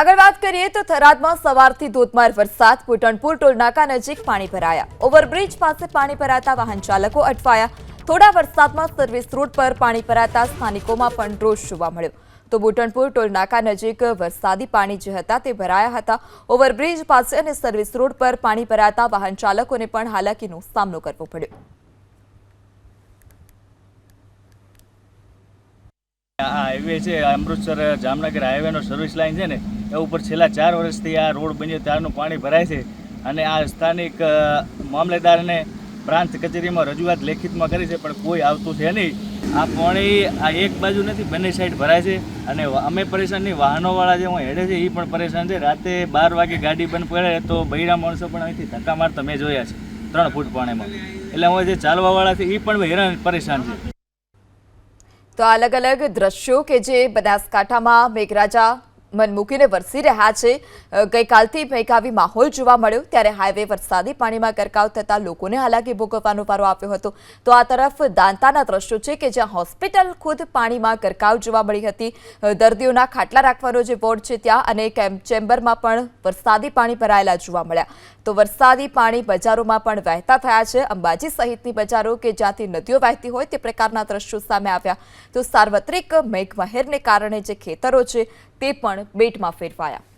આગળ વાત કરીએ તો થરાદમાં સવારથી ધોધમાર વરસાદ પુટણપુર ટોલનાકા નજીક પાણી ભરાયા. ઓવરબ્રિજ પાસે પાણી ભરાતા વાહન ચાલકો અટવાયા. થોડા વરસાદમાં સર્વિસ રોડ પર પાણી ભરાતા સ્થાનિકોમાં પણ રોષ જોવા મળ્યો. તો બુટણપુર ટોલનાકા નજીક વરસાદી પાણી જે હતા તે ભરાયા હતા. ઓવરબ્રિજ પાસે અને સર્વિસ રોડ પર પાણી ભરાતા વાહન ચાલકોને પણ હાલાકીનો સામનો કરવો પડ્યો. હાઈવે છે, અમૃતસર જામનગર હાઈવેનો સર્વિસ લાઇન છે ને એ ઉપર છેલ્લા ચાર વર્ષથી આ રોડ બન્યો ત્યારનું પાણી ભરાય છે. અને આ સ્થાનિક મામલેદારને પ્રાંત કચેરીમાં રજૂઆત લેખિતમાં કરી છે, પણ કોઈ આવતું છે નહીં. આ પાણી આ એક બાજુ નથી, બંને સાઈડ ભરાય છે. અને અમે પરેશાન નહીં, વાહનોવાળા જે હું હેડે છે એ પણ પરેશાન છે. રાતે બાર વાગે ગાડી બંધ પડે, તો બૈરા માણસો પણ અહીંથી ધક્કા મારતા મેં જોયા છે, ત્રણ ફૂટ પાણીમાં. એટલે હું જે ચાલવાવાળા છે એ પણ હેરાન, પરેશાન છે. તો અલગ અલગ દ્રશ્યો કે જે બનાસકાંઠામાં મેઘરાજા મન મૂકીને વરસી રહ્યા છે. ગઈકાલથી મેઘાવી માહોલ જોવા મળ્યો ત્યારે હાઈવે વરસાદી પાણીમાં ગરકાવ થતા લોકોને હાલાકી ભોગવવાનો વારો આપ્યો હતો. તો આ તરફ દાંતાના દ્રશ્યો છે કે જ્યાં હોસ્પિટલ ખુદ પાણીમાં ગરકાવ જોવા મળી હતી. દર્દીઓના ખાટલા રાખવાનો જે બોર્ડ છે ત્યાં અને ચેમ્બરમાં પણ વરસાદી પાણી ભરાયેલા જોવા મળ્યા. તો વરસાદી પાણી બજારોમાં પણ વહેતા થયા છે. અંબાજી સહિતની બજારો કે જ્યાંથી નદીઓ વહેતી હોય તે પ્રકારના દ્રશ્યો સામે આવ્યા. તો સાર્વત્રિક મેઘમહેરને કારણે જે ખેતરો છે તે પણ બેટમાં ફેરવાયા